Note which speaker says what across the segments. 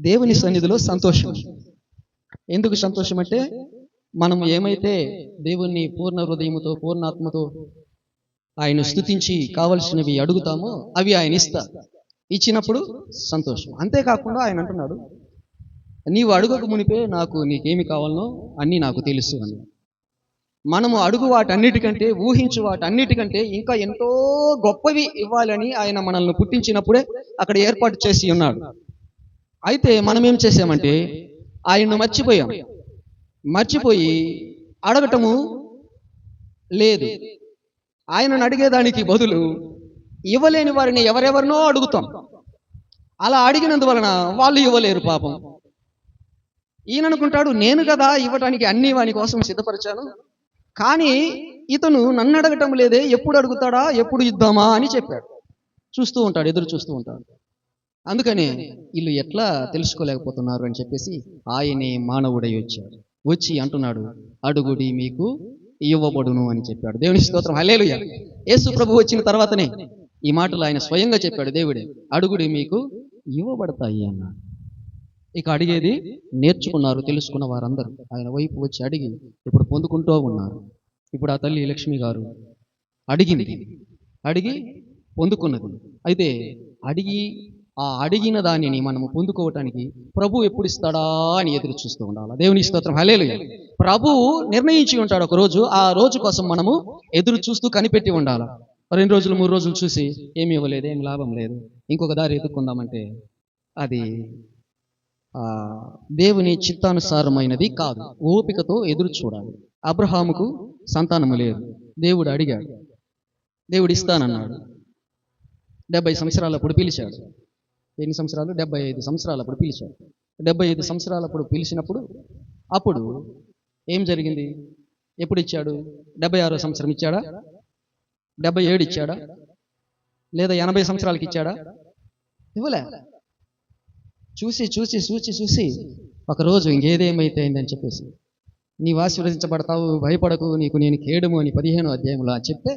Speaker 1: దేవుని సన్నిధిలో సంతోషం. ఎందుకు సంతోషం అంటే మనం ఏమైతే దేవుణ్ణి పూర్ణ హృదయముతో పూర్ణాత్మతో ఆయన స్థుతించి కావలసినవి అడుగుతామో అవి ఆయన ఇస్తా. ఇచ్చినప్పుడు సంతోషం. అంతేకాకుండా ఆయన అంటున్నాడు నీవు అడుగక మునిపే నాకు నీకేమి కావాలనో అన్నీ నాకు తెలుసు అని. మనము అడుగు వాటన్నిటికంటే ఊహించు వాటన్నిటికంటే ఇంకా ఎంతో గొప్పవి ఇవ్వాలని ఆయన మనల్ని పుట్టించినప్పుడే అక్కడ ఏర్పాటు చేసి ఉన్నాడు. అయితే మనం ఏం చేసామంటే ఆయన్ను మర్చిపోయాం. మర్చిపోయి. అడగటము లేదు. ఆయనను అడిగేదానికి బదులు ఇవ్వలేని వారిని ఎవరెవరినో అడుగుతాం. అలా అడిగినందువలన వాళ్ళు ఇవ్వలేరు పాపం. ఈయన అనుకుంటాడు నేను కదా ఇవ్వటానికి అన్ని వాని కోసం సిద్ధపరిచాను. కానీ ఇతను నన్ను అడగటం లేదే ఎప్పుడు అడుగుతాడా ఎప్పుడు ఇద్దామా అని చెప్పాడు. చూస్తూ ఉంటాడు ఎదురు చూస్తూ ఉంటాడు. అందుకని వీళ్ళు ఎట్లా తెలుసుకోలేకపోతున్నారు అని చెప్పేసి ఆయనే మానవుడై వచ్చాడు. వచ్చి అంటున్నాడు అడుగుడి మీకు ఇవ్వబడును అని చెప్పాడు. దేవుని స్తోత్రం. హలేలుయ యేసు ప్రభు వచ్చిన తర్వాతనే ఈ మాటలు ఆయన స్వయంగా చెప్పాడు. దేవుడే అడుగుడి మీకు ఇవ్వబడతాయి అన్నాడు. ఇక అడిగేది నేర్చుకున్నారు తెలుసుకున్న వారందరూ. ఆయన వైపు వచ్చి అడిగి ఇప్పుడు పొందుకుంటూ ఉన్నారు. ఇప్పుడు ఆ తల్లి లక్ష్మి గారు అడిగింది. అడిగి పొందుకున్నది. అయితే అడిగి ఆ అడిగిన దానిని మనము పొందుకోవటానికి ప్రభు ఎప్పుడు ఇస్తాడా అని ఎదురు చూస్తూ ఉండాలి. దేవుని స్తోత్రం. హలేలు ప్రభు నిర్ణయించి ఉంటాడు ఒక రోజు. ఆ రోజు కోసం మనము ఎదురు చూస్తూ కనిపెట్టి ఉండాలి. రెండు రోజులు మూడు రోజులు చూసి ఏమి ఇవ్వలేదు ఏం లాభం లేదు. ఇంకొక దారి ఎదుర్కొందామంటే అది ఆ దేవుని చిత్తానుసారమైనది కాదు. ఓపికతో ఎదురు చూడాలి. అబ్రహాముకు సంతానము లేదు. దేవుడు అడిగాడు. దేవుడు ఇస్తానన్నాడు. డెబ్బై సంవత్సరాలప్పుడు పిలిచాడు. ఎన్ని సంవత్సరాలు? డెబ్బై ఐదు సంవత్సరాలప్పుడు పిలిచాడు. డెబ్బై ఐదు సంవత్సరాలప్పుడు పిలిచినప్పుడు అప్పుడు ఏం జరిగింది? ఎప్పుడు ఇచ్చాడు? డెబ్బై ఆరో సంవత్సరం ఇచ్చాడా? డెబ్బై ఏడు ఇచ్చాడా? లేదా ఎనభై సంవత్సరాలకి ఇచ్చాడా? ఇవ్వలే. చూసి చూసి చూసి చూసి ఒకరోజు ఇంకేదేమైతే అయిందని చెప్పేసి నీవు ఆశీర్వదించబడతావు భయపడకు నీకు నేను కేడుము అని పదిహేను అధ్యాయంలో చెప్తే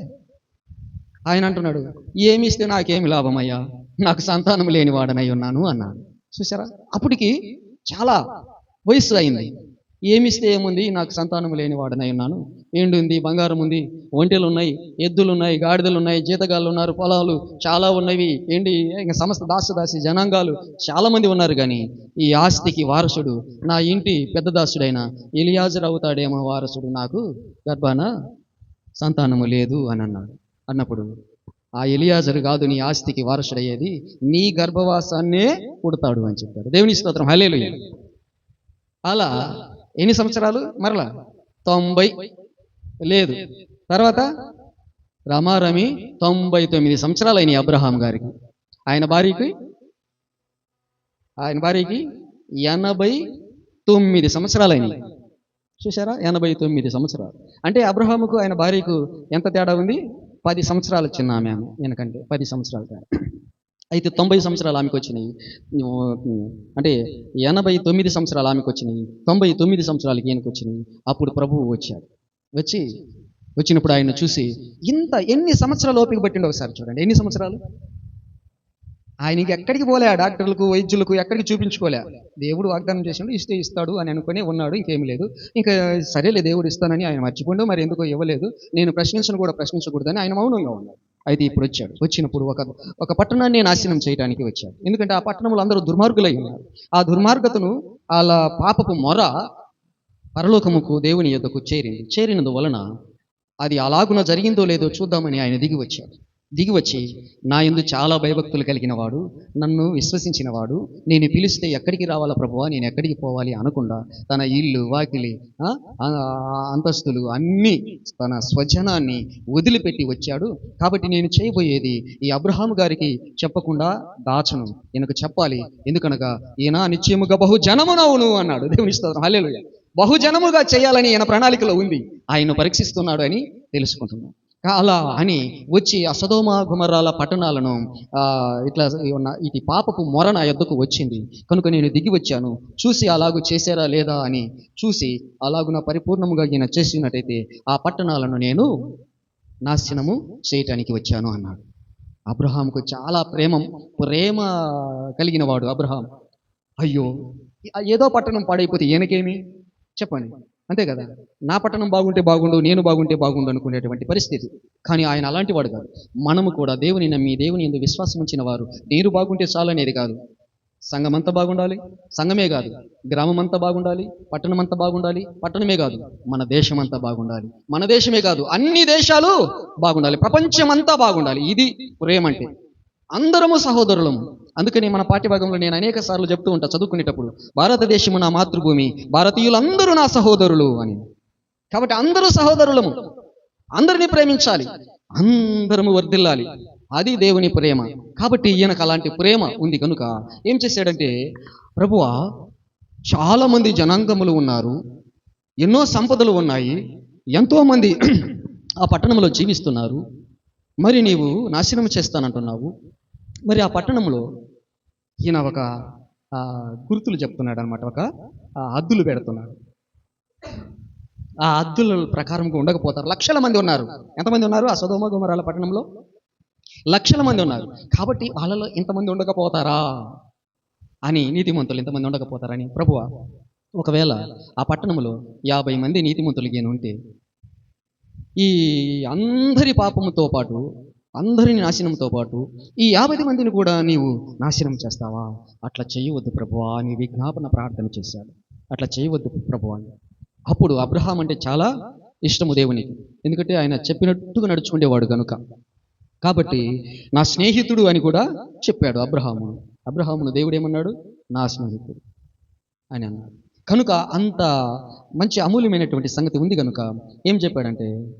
Speaker 1: ఆయన అంటున్నాడు ఏమి ఇస్తే నాకేమి లాభమయ్యా? నాకు సంతానం లేని వాడనై ఉన్నాను అన్నాడు. చూసారా అప్పటికి చాలా వయస్సు అయింది. ఏమిస్తే ఏముంది? నాకు సంతానం లేని వాడనై ఉన్నాను. ఏండు ఉంది బంగారం ఉంది ఒంటెలు ఉన్నాయి ఎద్దులు ఉన్నాయి గాడిదలు ఉన్నాయి జీతగాళ్ళు ఉన్నారు పొలాలు చాలా ఉన్నవి ఏంటి ఇంకా సమస్త దాసదాసి జనాంగాలు చాలామంది ఉన్నారు కానీ ఈ ఆస్తికి వారసుడు నా ఇంటి పెద్ద దాసుడైన ఎలియాజర్ అవుతాడేమో వారసుడు నాకు గర్భాన సంతానము లేదు అని అన్నాడు. అన్నప్పుడు ఆ ఎలియాజరు కాదు నీ ఆస్తికి వారసుడయ్యేది నీ గర్భవాసాన్నే పుడతాడు అని చెప్పాడు. దేవుని స్తోత్రం. హలేలు అలా ఎన్ని సంవత్సరాలు? మరలా తొంభై లేదు. తర్వాత రమారమి తొంభై తొమ్మిది సంవత్సరాలు అయినాయి అబ్రహాం గారికి. ఆయన భార్యకి? ఆయన భార్యకి ఎనభై తొమ్మిది సంవత్సరాలు అయినాయి. చూసారా ఎనభై తొమ్మిది సంవత్సరాలు. అంటే అబ్రహాముకు ఆయన భార్యకు ఎంత తేడా ఉంది? పది సంవత్సరాలు చిన్న ఆమె ఆమె వెనకంటే పది సంవత్సరాలు. అయితే తొంభై సంవత్సరాలు ఆమెకు వచ్చినాయి. అంటే ఎనభై తొమ్మిది సంవత్సరాలు ఆమెకు వచ్చినాయి. తొంభై తొమ్మిది సంవత్సరాలకి ఈయనకు వచ్చినాయి. అప్పుడు ప్రభువు వచ్చాడు. వచ్చి వచ్చినప్పుడు ఆయన చూసి ఇంత ఎన్ని సంవత్సరాలు ఓపిక పట్టిండో ఒకసారి చూడండి. ఎన్ని సంవత్సరాలు? ఆయనకి ఎక్కడికి పోలే డాక్టర్లకు వైద్యులకు ఎక్కడికి చూపించుకోలే. దేవుడు వాగ్దానం చేసిండు ఇస్తే ఇస్తాడు అని అనుకుని ఉన్నాడు ఇంకేమీ లేదు. ఇంకా సరేలే దేవుడు ఇస్తానని ఆయన మర్చిపోండు మరి ఎందుకో ఇవ్వలేదు. నేను ప్రశ్నించను కూడా ప్రశ్నించకూడదని ఆయన మౌనంగా ఉన్నాడు. అయితే ఇప్పుడు వచ్చాడు. వచ్చినప్పుడు ఒక ఒక పట్టణాన్ని నాశనం చేయడానికి వచ్చాడు. ఎందుకంటే ఆ పట్టణంలో అందరూ దుర్మార్గులై ఉన్నారు. ఆ దుర్మార్గతను వాళ్ళ పాపపు మొర పరలోకముకు దేవుని యొద్దకు చేరింది చేరినందువలన అది అలాగున జరిగిందో లేదో చూద్దామని ఆయన దిగి వచ్చాడు. దిగి వచ్చి నా ఎందు చాలా భయభక్తులు కలిగిన వాడు నన్ను విశ్వసించిన వాడు నేను పిలిస్తే ఎక్కడికి రావాలా ప్రభువా? నేను ఎక్కడికి పోవాలి? అనకుండా తన ఇల్లు వాకిలి అంతస్తులు అన్నీ తన స్వజనాన్ని వదిలిపెట్టి వచ్చాడు. కాబట్టి నేను చేయబోయేది ఈ అబ్రహాం గారికి చెప్పకుండా దాచను. ఈయనకు చెప్పాలి ఎందుకనగా ఈయన నిశ్చయముగా బహు జనమునవును అన్నాడు. దేవుని స్తోత్రం. బహుజనముగా చేయాలని ఈయన ప్రణాళికలో ఉంది. ఆయన పరీక్షిస్తున్నాడు అని తెలుసుకుంటున్నాను అలా అని వచ్చి ఆ సదోమ గుమరాల పట్టణాలను ఇట్లా ఉన్న ఇటు పాపపు మొర నా యొద్దకు వచ్చింది. కనుక నేను దిగి వచ్చాను. చూసి అలాగు చేశారా లేదా అని చూసి అలాగున పరిపూర్ణముగా ఈయన చేసినట్టయితే ఆ పట్టణాలను నేను నాశనము చేయటానికి వచ్చాను అన్నాడు. అబ్రహాంకు చాలా ప్రేమ ప్రేమ కలిగిన వాడు అబ్రహాం. అయ్యో ఏదో పట్టణం పాడైపోతే ఈయనకేమి? చెప్పండి. అంతే కదా? నా పట్టణం బాగుంటే బాగుండు నేను బాగుంటే బాగుండు అనుకునేటువంటి పరిస్థితి. కానీ ఆయన అలాంటి వాడు కాదు. మనము కూడా దేవుని నమ్మి దేవుని ఎందుకు విశ్వాసం ఉంచిన వారు. నీరు బాగుంటే చాలు అనేది కాదు. సంఘం అంతా బాగుండాలి. సంఘమే కాదు. గ్రామం అంతా బాగుండాలి. పట్టణం అంతా బాగుండాలి. పట్టణమే కాదు. మన దేశం అంతా బాగుండాలి. మన దేశమే కాదు. అన్ని దేశాలు బాగుండాలి. ప్రపంచం అంతా బాగుండాలి. ఇది ప్రేమంటే అందరము సహోదరులము. అందుకని మన పాఠ్యభాగంలో నేను అనేక సార్లు చెప్తూ ఉంటా చదువుకునేటప్పుడు భారతదేశము నా మాతృభూమి భారతీయులందరూ నా సహోదరులు అని. కాబట్టి అందరూ సహోదరులము. అందరినీ ప్రేమించాలి. అందరము వర్ధిల్లాలి. అది దేవుని ప్రేమ. కాబట్టి ఈయనకు అలాంటి ప్రేమ ఉంది కనుక ఏం చేశాడంటే ప్రభువా చాలా మంది జనాంగములు ఉన్నారు ఎన్నో సంపదలు ఉన్నాయి ఎంతో మంది ఆ పట్టణంలో జీవిస్తున్నారు మరి నీవు నాశనం చేస్తానంటున్నావు. మరి ఆ పట్టణంలో ఈయన ఒక గుర్తులు చెప్తున్నాడు అనమాట ఒక అద్దులు పెడుతున్నాడు. ఆ అద్దుల ప్రకారంగా ఉండకపోతారు. లక్షల మంది ఉన్నారు. ఎంతమంది ఉన్నారు? ఆ సదోమ గుమరాల పట్టణంలో? లక్షల మంది ఉన్నారు. కాబట్టి వాళ్ళలో ఇంతమంది ఉండకపోతారా? అని నీతిమంతులు ఇంతమంది ఉండకపోతారని ప్రభువ ఒకవేళ ఆ పట్టణంలో యాభై మంది నీతిమంతులు గీని ఉంటే ఈ అందరి పాపముతో పాటు అందరిని నాశనంతో పాటు ఈ యాభై మందిని కూడా నీవు నాశనం చేస్తావా? అట్లా చేయవద్దు ప్రభువా అని విజ్ఞాపన ప్రార్థన చేశాడు. అట్లా చేయవద్దు ప్రభువా అని. అప్పుడు అబ్రహాం అంటే చాలా ఇష్టము దేవునికి. ఎందుకంటే ఆయన చెప్పినట్టుగా నడుచుకునేవాడు కనుక కాబట్టి నా స్నేహితుడు అని కూడా చెప్పాడు అబ్రహాము. అబ్రహామును దేవుడు ఏమన్నాడు? నా స్నేహితుడు అని అన్నాడు. కనుక అంత మంచి అమూల్యమైనటువంటి సంగతి ఉంది కనుక ఏం చెప్పాడంటే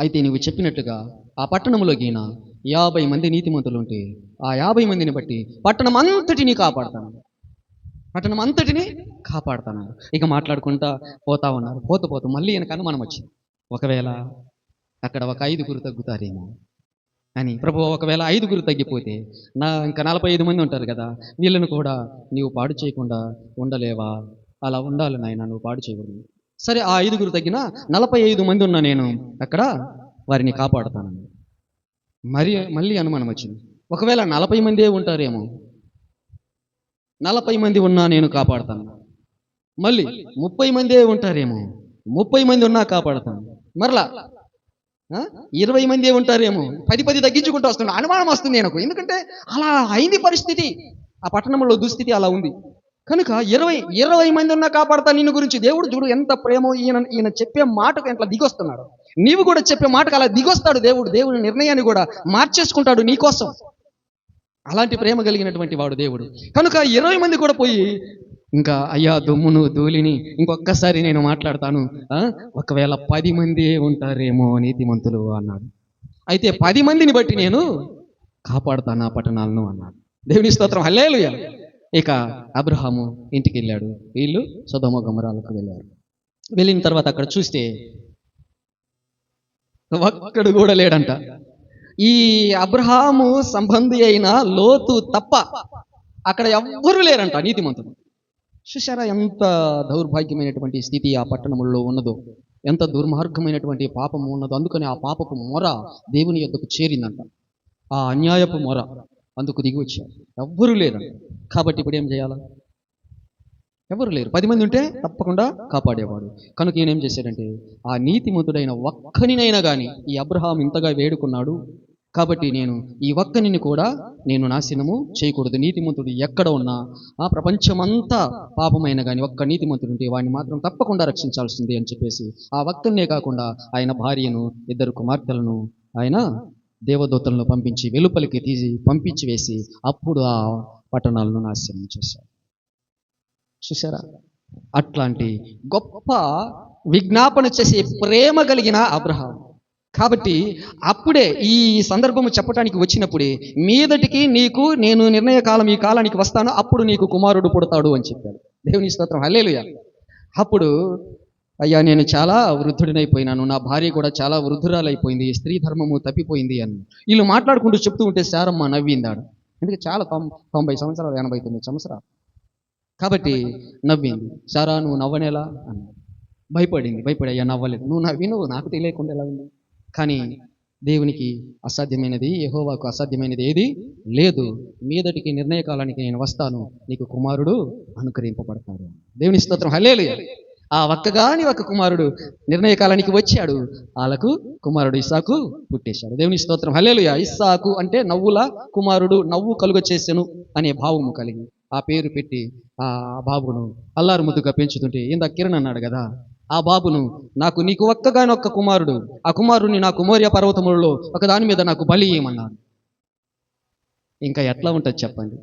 Speaker 1: అయితే నువ్వు చెప్పినట్టుగా ఆ పట్టణంలో గీన యాభై మంది నీతిమంతులు ఉంటే ఆ యాభై మందిని బట్టి పట్టణం అంతటిని కాపాడతాను. పట్టణం అంతటిని కాపాడతాను. ఇక మాట్లాడుకుంటా పోతా ఉన్నారు. పోతూ పోతూ మళ్ళీ వెనక అనుమానం వచ్చింది. ఒకవేళ అక్కడ ఒక ఐదుగురు తగ్గుతారేమో అని. ప్రభు ఒకవేళ ఐదుగురు తగ్గిపోతే నా ఇంకా నలభై ఐదు మంది ఉంటారు కదా వీళ్ళను కూడా నీవు పాడు చేయకుండా ఉండలేవా? అలా ఉండాలి నాయన నువ్వు పాడు చేయకూడదు. సరే ఆ ఐదుగురు తగ్గిన నలభై ఐదు మంది ఉన్నా నేను అక్కడ వారిని కాపాడుతాను మరి మళ్ళీ అనుమానం వచ్చింది. ఒకవేళ నలభై మందే ఉంటారేమో. నలభై మంది ఉన్నా నేను కాపాడుతాను. మళ్ళీ ముప్పై మందే ఉంటారేమో. ముప్పై మంది ఉన్నా కాపాడుతాను. మరలా ఇరవై మంది ఉంటారేమో. పది పది తగ్గించుకుంటూ వస్తున్నా అనుమానం వస్తుంది నాకు. ఎందుకంటే అలా అయింది పరిస్థితి. ఆ పట్టణంలో దుస్థితి అలా ఉంది. కనుక ఇరవై ఇరవై మంది ఉన్నా కాపాడతా నిన్ను గురించి దేవుడు చూడు ఎంత ప్రేమో ఈయన ఈయన చెప్పే మాటకు ఎంత దిగొస్తున్నాడు. నీవు కూడా చెప్పే మాటకు అలా దిగొస్తాడు దేవుడు. దేవుడి నిర్ణయాన్ని కూడా మార్చేసుకుంటాడు నీకోసం అలాంటి ప్రేమ కలిగినటువంటి వాడు దేవుడు. కనుక ఇరవై మంది కూడా పోయి ఇంకా అయ్యా దుమ్మును ధూళిని ఇంకొక్కసారి నేను మాట్లాడతాను. ఆ? ఒకవేళ పది మంది ఉంటారేమో నీతిమంతులు అన్నాడు. అయితే పది మందిని బట్టి నేను కాపాడుతాను ఆ పట్టణాలను అన్నాడు. దేవుని స్తోత్రం. హల్లేలుయ. ఇక అబ్రహాము ఇంటికి వెళ్ళాడు వీళ్ళు సుధమ గమరాలకు వెళ్ళారు. వెళ్ళిన తర్వాత అక్కడ చూస్తే ఒక్కడు కూడా లేడంట. ఈ అబ్రహాము సంబంధి అయిన లోతు తప్ప అక్కడ ఎవ్వరూ లేరంట నీతిమంతుడు. చూసారా ఎంత దౌర్భాగ్యమైనటువంటి స్థితి ఆ పట్టణముల్లో ఉన్నదో? ఎంత దుర్మార్గమైనటువంటి పాపం ఉన్నదో? అందుకని ఆ పాపపు మొర దేవుని యొద్దకు చేరిందంట. ఆ అన్యాయపు మొర. అందుకు దిగి వచ్చారు. ఎవ్వరూ లేరు కాబట్టి ఇప్పుడు ఏం చేయాలా? ఎవరు లేరు. పది మంది ఉంటే తప్పకుండా కాపాడేవాడు. కనుక ఈయన ఏం చేశాడంటే ఆ నీతిమంతుడైన ఒక్కనినైనా కానీ ఈ అబ్రహాం ఇంతగా వేడుకున్నాడు. కాబట్టి నేను ఈ ఒక్కనిని కూడా నేను నాశనము చేయకూడదు. నీతిమంతుడు ఎక్కడ ఉన్నా ఆ ప్రపంచమంతా పాపమైన కానీ ఒక్క నీతిమంతుడు ఉంటే వాడిని మాత్రం తప్పకుండా రక్షించాల్సింది అని చెప్పేసి ఆ ఒక్కనే కాకుండా ఆయన భార్యను ఇద్దరు కుమార్తెలను ఆయన దేవదూతలను పంపించి వెలుపలికి తీసి పంపించి వేసి అప్పుడు ఆ పట్టణాలను నాశనం చేశారు? చూసారా అట్లాంటి గొప్ప విజ్ఞాపన చేసే ప్రేమ కలిగిన అబ్రహాం. కాబట్టి అప్పుడే ఈ సందర్భము చెప్పడానికి వచ్చినప్పుడే మీదటికి నీకు నేను నిర్ణయ కాలం ఈ కాలానికి వస్తాను అప్పుడు నీకు కుమారుడు పుడతాడు అని చెప్పాడు. దేవుని స్తోత్రం. హల్లేలుయా. అప్పుడు అయ్యా నేను చాలా వృద్ధుడినైపోయినాను. నా భార్య కూడా చాలా వృద్ధురాలైపోయింది. స్త్రీ ధర్మము తప్పిపోయింది అని. వీళ్ళు మాట్లాడుకుంటూ చెప్తూ ఉంటే శారమ్మ నవ్విందాడు. ఎందుకంటే చాలా తొంభై సంవత్సరాలు ఎనభై తొమ్మిది సంవత్సరాలు. కాబట్టి నవ్వింది. సారా నువ్వు నవ్వనేలా? అన్నాడు. భయపడింది. భయపడి అయ్యా నవ్వలేదు. నువ్వు నవ్వి నువ్వు నాకు తెలియకుండా ఎలా ఉంది? కానీ దేవునికి అసాధ్యమైనది యహోవాకు అసాధ్యమైనది ఏది లేదు. మీదటికి నిర్ణయ కాలానికి నేను వస్తాను. నీకు కుమారుడు అనుకరింపబడతాడు. దేవుని స్తోత్రం. హల్లేలూయా. ఆ ఒక్కగాని ఒక కుమారుడు నిర్ణయ కాలానికి వచ్చాడు. వాళ్ళకు కుమారుడు ఇస్సాకు పుట్టేశాడు. దేవుని స్తోత్రం. హల్లేలుయా. ఇస్సాకు అంటే నవ్వుల కుమారుడు నవ్వు కలుగ చేసెను అనే భావము కలిగి ఆ పేరు పెట్టి ఆ బాబును అల్లారు ముద్దుగా పెంచుతుంటే ఇందాక కిరణ్ అన్నాడు కదా ఆ బాబును నాకు నీకు ఒక్కగానొక్క కుమారుడు ఆ కుమారుని నాకు మోర్య పర్వతములలో ఒక దాని మీద నాకు బలి ఇయ్యమన్నాడు. ఇంకా ఎట్లా ఉంటుంది చెప్పండి?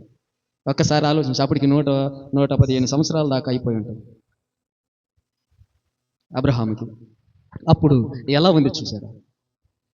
Speaker 1: ఒక్కసారి ఆలోచించి. అప్పటికి నూట నూట పదిహేను సంవత్సరాల దాకా అయిపోయి ఉంటుంది. అబ్రహాముకి. అప్పుడు ఎలా ఉంది చూసారా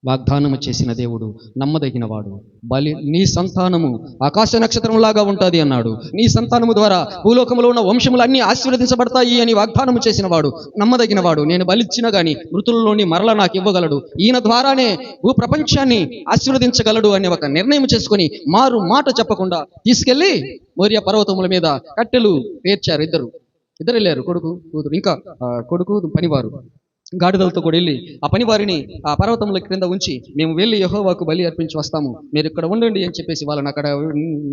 Speaker 1: వాగ్దానము చేసిన దేవుడు నమ్మదగినవాడు. బలి నీ సంతానము ఆకాశ నక్షత్రంలాగా ఉంటుంది అన్నాడు. నీ సంతానము ద్వారా భూలోకంలో ఉన్న వంశములన్నీ ఆశీర్వదించబడతాయి అని వాగ్దానము చేసినవాడు నమ్మదగినవాడు. నేను బలిచ్చినా గాని మృతుల్లోని మరల నాకు ఇవ్వగలడు. ఈయన ద్వారానే భూ ప్రపంచాన్ని ఆశీర్వదించగలడు అనే ఒక నిర్ణయం చేసుకొని మారు మాట చెప్పకుండా తీసుకెళ్ళి మోరియా పర్వతముల మీద కట్టెలు పేర్చారు ఇద్దరు. ఇద్దరు వెళ్ళారు కొడుకు కూతురు. ఇంకా కొడుకు పనివారు. గాడిదలతో కూడా వెళ్ళి ఆ పనివారిని ఆ పర్వతంలో క్రింద ఉంచి మేము వెళ్ళి యహోవాకు బలి అర్పించి వస్తాము. మీరు ఇక్కడ ఉండండి అని చెప్పేసి వాళ్ళని అక్కడ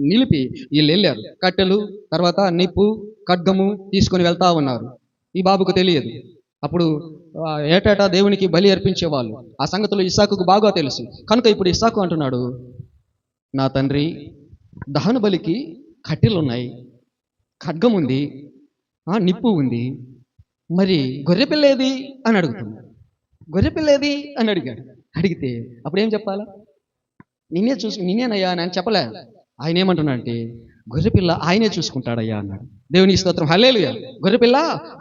Speaker 1: నిలిపి వీళ్ళు వెళ్ళారు కట్టెలు తర్వాత నిప్పు ఖడ్గము తీసుకొని వెళ్తా ఉన్నారు. ఈ బాబుకు తెలియదు. అప్పుడు ఏటేటా దేవునికి బలి అర్పించేవాళ్ళు ఆ సంగతులు ఇస్సాకుకు బాగా తెలుసు. కనుక ఇప్పుడు ఇసాకు అంటున్నాడు నా తండ్రి దహన బలికి కట్టెలు ఉన్నాయి ఖడ్గం ఉంది నిప్పు ఉంది. మరి గొర్రెపిల్ల ఏది? అని అడుగుతున్నాడు గొర్రెపిల్ల ఏది? అని అడిగాడు. అడిగితే అప్పుడు ఏం చెప్పాలా? నిన్నే చూసు నిన్నేనయ్యా అని చెప్పలే. ఆయన ఏమంటున్నాడంటే గొర్రెపిల్ల ఆయనే చూసుకుంటాడయ్యా అన్నాడు. దేవుని స్తోత్రం. హల్లేలుయా. గొర్రెపిల్ల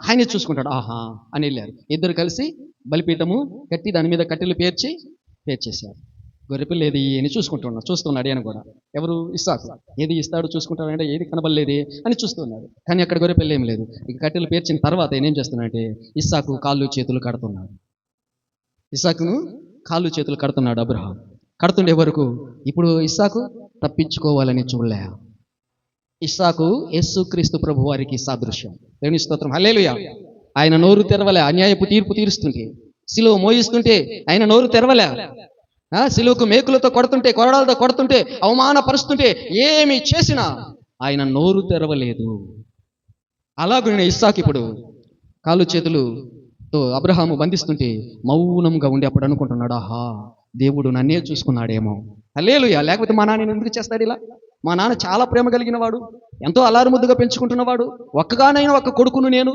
Speaker 1: ఆయనే చూసుకుంటాడు. ఆహా అని వెళ్ళారు. ఇద్దరు కలిసి బలిపీఠము కట్టి దాని మీద కట్టెలు పేర్చి పేర్చేశారు. గొర్రెపిల్ల ఏది? అని చూసుకుంటున్నాడు చూస్తున్నాడు ఆయన కూడా. ఎవరు? ఇస్తాకు ఏది ఇస్తాడు చూసుకుంటాడంటే ఏది కనబడలేదు అని చూస్తున్నాడు కానీ అక్కడ గొర్రెపిల్ల ఏం లేదు. ఇక కట్టెలు పేర్చిన తర్వాత ఆయన ఏం చేస్తున్నాడంటే ఇస్సాకు కాళ్ళు చేతులు కడుతున్నాడు. ఇస్సాకును కాళ్ళు చేతులు కడుతున్నాడు అబ్రహాం కడుతుండే వరకు ఇప్పుడు ఇస్సాకు తప్పించుకోవాలని చూడలే. ఇస్సాకు యేసుక్రీస్తు ప్రభు వారికి సాదృశ్యం. దేవుని స్తోత్రం. హల్లేలుయా. ఆయన నోరు తెరవలే. అన్యాయపు తీర్పు తీరుస్తుంటే సిలువ మోయిస్తుంటే ఆయన నోరు తెరవలే. సిలువకు మేకులతో కొడుతుంటే కొరడాలతో కొడుతుంటే అవమానపరుస్తుంటే ఏమి చేసినా ఆయన నోరు తెరవలేదు. అలాగే ఇస్సాకు ఇప్పుడు కాళ్ళు చేతులుతో అబ్రహాము బంధిస్తుంటే మౌనంగా ఉండి అప్పుడు అనుకుంటున్నాడు ఆహా దేవుడు నన్నే చూసుకున్నాడేమో. అల్లేలుయా లేకపోతే మా నాన్న ఎందుకు చేస్తాడు ఇలా? మా నాన్న చాలా ప్రేమ కలిగిన వాడు ఎంతో అలారు ముద్దుగా పెంచుకుంటున్నవాడు ఒక్కగానైనా ఒక్క కొడుకును నేను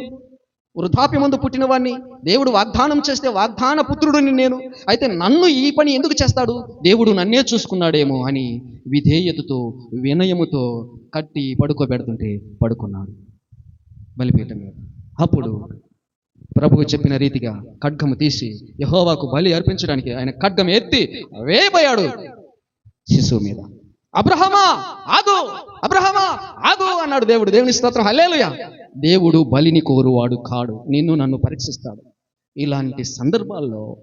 Speaker 1: వృద్ధాప్య పుట్టినవాడిని దేవుడు వాగ్దానం చేస్తే వాగ్దాన పుత్రుడిని నేను. అయితే నన్ను ఈ పని ఎందుకు చేస్తాడు? దేవుడు నన్నే చూసుకున్నాడేమో అని విధేయతతో వినయముతో కట్టి పడుకోబెడుతుంటే పడుకున్నాడు. బలిపీఠం మీద. అప్పుడు ప్రభువు చెప్పిన రీతిగా ఖడ్గము తీసి యహోవాకు బలి అర్పించడానికి ఆయన ఖడ్గం ఎత్తి వేయబోయాడు శిశువు మీద. అబ్రహమా ఆగు అబ్రహమా ఆగు అన్నాడు దేవుడు. దేవుని స్తోత్రం. హలేలుయ దేవుడు బలిని కోరువాడు కాడు. నిన్ను నన్ను పరీక్షిస్తాడు. ఇలాంటి సందర్భాల్లో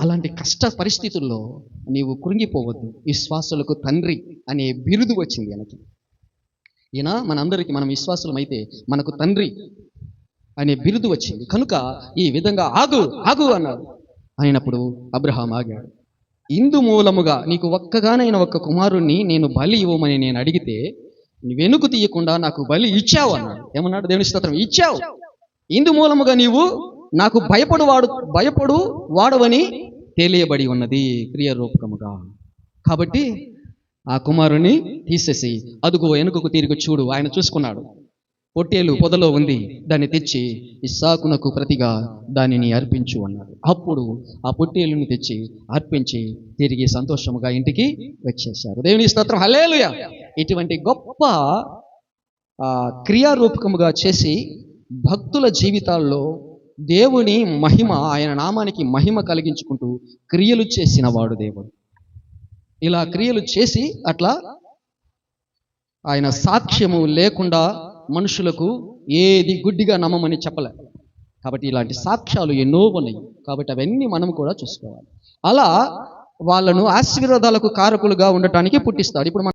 Speaker 1: అలాంటి కష్ట పరిస్థితుల్లో నీవు కృంగిపోవద్దు. విశ్వాసులకు తండ్రి అనే బిరుదు వచ్చింది ఆయనకి ఈయన మనందరికీ మనం విశ్వాసులం అయితే మనకు తండ్రి అనే బిరుదు వచ్చింది. కనుక ఈ విధంగా ఆగు ఆగు అన్నాడు. అయినప్పుడు అబ్రహాం ఆగాడు. ఇందు మూలముగా నీకు ఒక్కగానైన ఒక్క కుమారుణ్ణి నేను బలి ఇవ్వమని నేను అడిగితే వెనుకు తీయకుండా నాకు బలి ఇచ్చావు అన్నాడు. ఏమన్నాడు? దేవుని స్తోత్రం. ఇచ్చావు. ఇందు మూలముగా నీవు నాకు భయపడు వాడు భయపడు వాడవని తెలియబడి ఉన్నది. క్రియరూపకముగా కాబట్టి ఆ కుమారుని తీసేసి అదుగో వెనుకకు తిరిగి చూడు. ఆయన చూసుకున్నాడు. పొట్టేలు పొదలో ఉంది. దాన్ని తెచ్చి ఇస్సాకునకు ప్రతిగా దానిని అర్పించు అన్నాడు. అప్పుడు ఆ పొట్టేలుని తెచ్చి అర్పించి తిరిగి సంతోషముగా ఇంటికి వచ్చేశారు. దేవుని స్తోత్రం. హలేలుయ ఇటువంటి గొప్ప ఆ, క్రియారూపకముగా చేసి భక్తుల జీవితాల్లో దేవుని మహిమ ఆయన నామానికి మహిమ కలిగించుకుంటూ క్రియలు చేసిన వాడు దేవుడు. ఇలా క్రియలు చేసి అట్లా ఆయన సాక్ష్యము లేకుండా మనుషులకు ఏది గుడ్డిగా నమ్మమని చెప్పలే. కాబట్టి ఇలాంటి సాక్ష్యాలు ఎన్నో ఉన్నాయి. కాబట్టి అవన్నీ మనం కూడా చూసుకోవాలి. అలా వాళ్ళను ఆశీర్వాదాలకు కారకులుగా ఉండటానికి పుట్టిస్తాడు. ఇప్పుడు